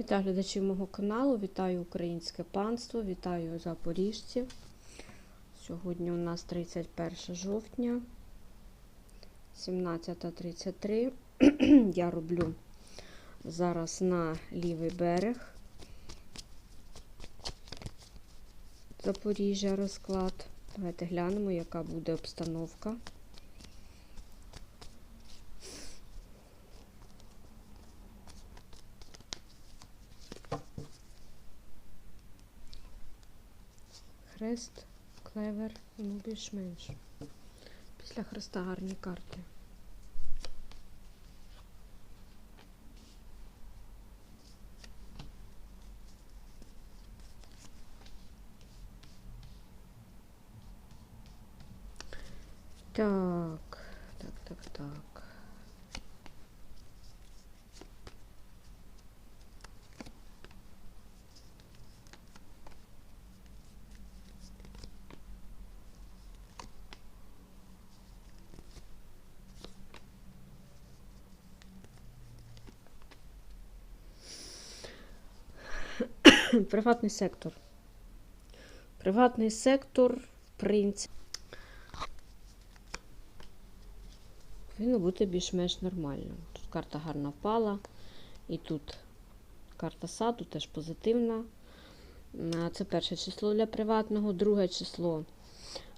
Вітаю глядачів мого каналу, вітаю українське панство, вітаю запоріжців. Сьогодні у нас 31 жовтня, 17.33. Я роблю зараз на лівий берег Запоріжжя розклад. Давайте глянемо, яка буде обстановка. Хрест, клевер, ну більш-менш. Після хреста гарні карти. Так, так, так, так. Приватний сектор. Приватний сектор, в принципі, повинно бути більш-менш нормально. Тут карта гарно впала, і тут карта саду теж позитивна. Це перше число для приватного, друге число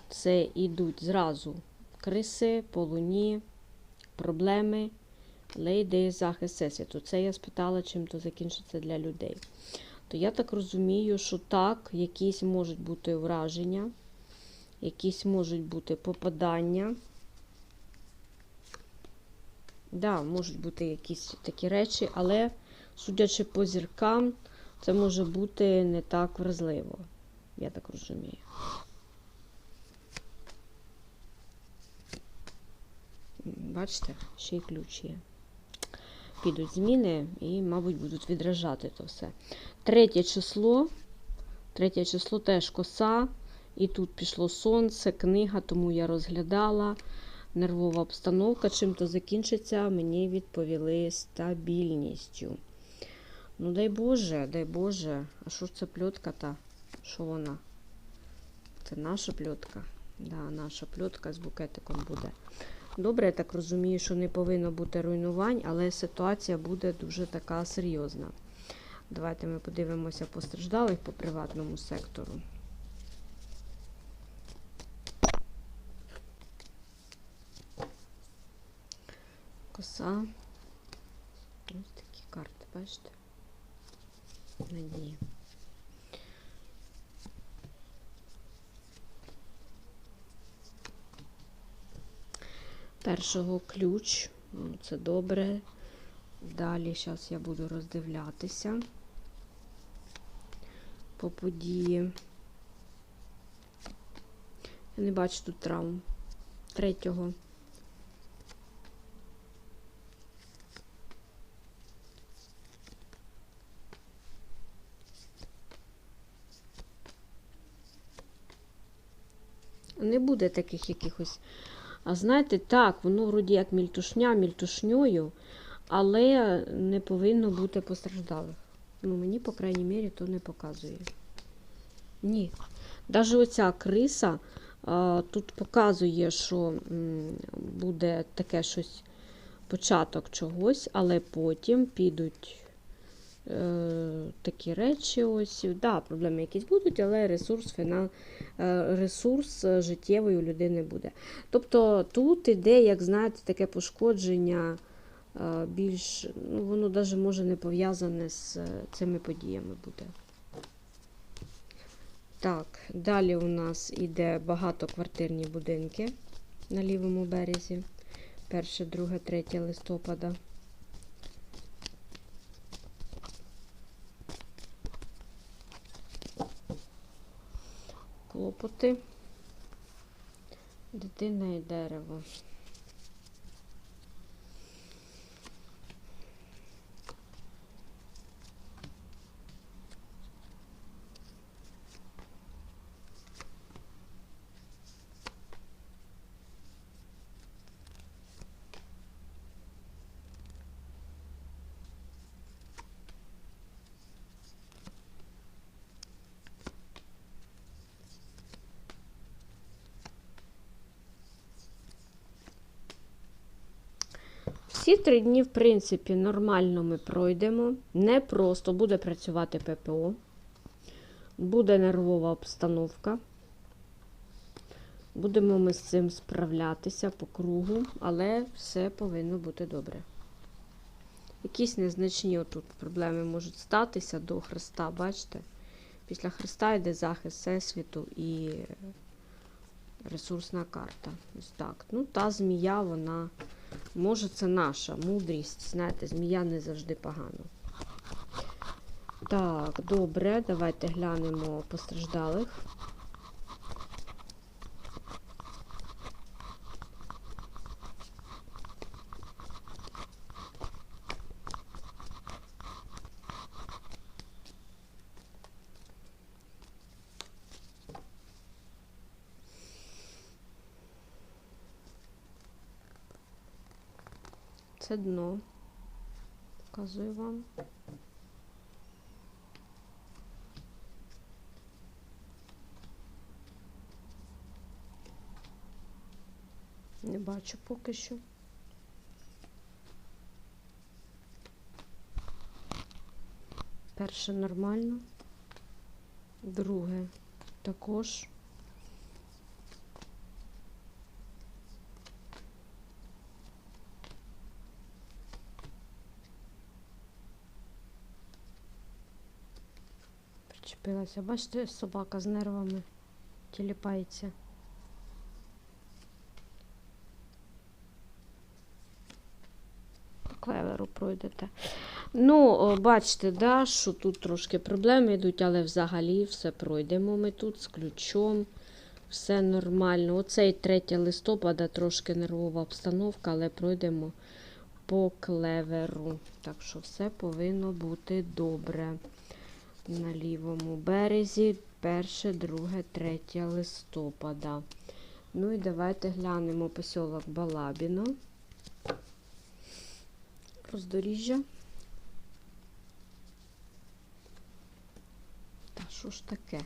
це йдуть зразу криси, полуні, проблеми, але йде захист всесвіту. Це я спитала, чим то закінчиться для людей. То я так розумію, що так, якісь можуть бути враження, якісь можуть бути попадання. Да, можуть бути якісь такі речі, але, судячи по зіркам, це може бути не так вразливо. Я так розумію. Бачите, ще й ключ є. Підуть зміни і, мабуть, будуть відражати то все. Третє число. Третє число теж коса. І тут пішло сонце, книга, тому я розглядала. Нервова обстановка. Чим то закінчиться, мені відповіли стабільністю. Ну, дай Боже, дай Боже. А що ж це пльотка та? Що вона? Це наша пльотка. Да, наша пльотка з букетиком буде. Добре, я так розумію, що не повинно бути руйнувань, але ситуація буде дуже така серйозна. Давайте ми подивимося постраждалих по приватному сектору. Коса. Ось такі карти, бачите? Надія. Першого ключ, Ну, це добре. Далі зараз я буду роздивлятися по події. Я не бачу тут травм. Третього. Не буде таких якихось. А знаєте, так, воно вроді як мільтушня, мільтушньою, але не повинно бути постраждалих. Ну, мені, по крайній мірі, то не показує. Ні. Навіть оця криса а, тут показує, що буде таке щось, початок чогось, але потім підуть такі речі. ось. Да, проблеми якісь будуть, але ресурс, фінал, е, ресурс е, життєвий у людини буде. Тобто тут іде, як знаєте, таке пошкодження е, більш, ну, воно навіть може не пов'язане з е, цими подіями буде. Так, далі у нас іде багатоквартирні будинки на лівому березі. 1, 2, 3 листопада. Клопоти. Дитина і дерево. Ці три дні, в принципі, нормально ми пройдемо. Не просто буде працювати ППО, буде нервова обстановка. Будемо ми з цим справлятися по кругу, але все повинно бути добре. Якісь незначні отут проблеми можуть статися до Христа, бачите? Після Христа йде захист Всесвіту і ресурсна карта. Ось так. Ну, та змія, вона, може, це наша мудрість. Знаєте, змія не завжди погано. Так, добре, давайте глянемо постраждалих. Це дно. Показую вам. Не бачу поки що. Перше нормально. Друге також. Причепилася. Бачите, собака з нервами тіліпається. Клеверу пройдете. Ну, бачите, да, що тут трошки проблеми йдуть, але взагалі все пройдемо ми тут з ключом. Все нормально. Оцей 3 листопада трошки нервова обстановка, але пройдемо по клеверу. Так що все повинно бути добре. На лівому березі 1, 2, 3 листопада. Ну і давайте глянемо посілок Балабіно. Роздоріжжя. Та що ж таке?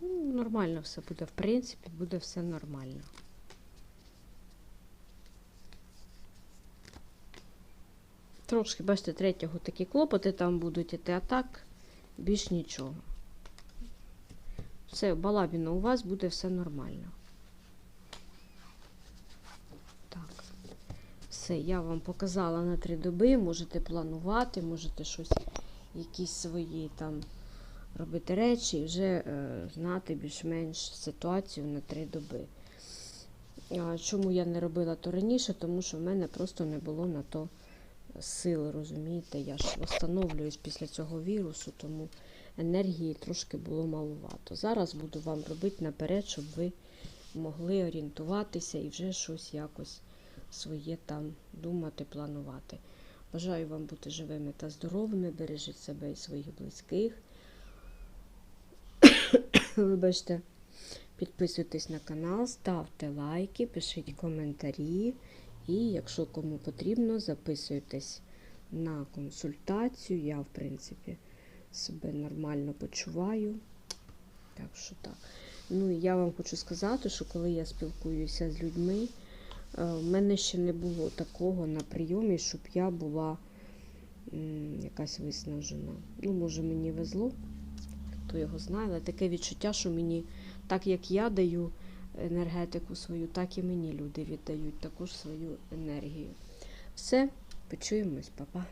Ну, Нормально все буде, в принципі, буде все нормально. Трошки, бачите, третього такі клопоти там будуть іти, а так більш нічого. Все, балабіно, у вас буде все нормально. Так. Все, я вам показала на три доби. Можете планувати, можете щось, якісь свої там робити речі і вже е, знати більш-менш ситуацію на три доби. Чому я не робила то раніше? Тому що в мене просто не було на то сил, розумієте? Я ж встановлююсь після цього вірусу, тому енергії трошки було малувато. Зараз буду вам робити наперед, щоб ви могли орієнтуватися і вже щось якось своє там думати, планувати. Бажаю вам бути живими та здоровими, бережіть себе і своїх близьких. Вибачте, підписуйтесь на канал, ставте лайки, пишіть коментарі. І якщо кому потрібно, записуйтесь на консультацію. Я, в принципі, себе нормально почуваю. Так що так. Ну і я вам хочу сказати, що коли я спілкуюся з людьми, е, в мене ще не було такого на прийомі, щоб я була якась виснажена. Ну, може, мені везло хто його знає, але таке відчуття, що мені, так як я даю енергетику свою, так і мені люди віддають також свою енергію. Все, почуємось, па-па.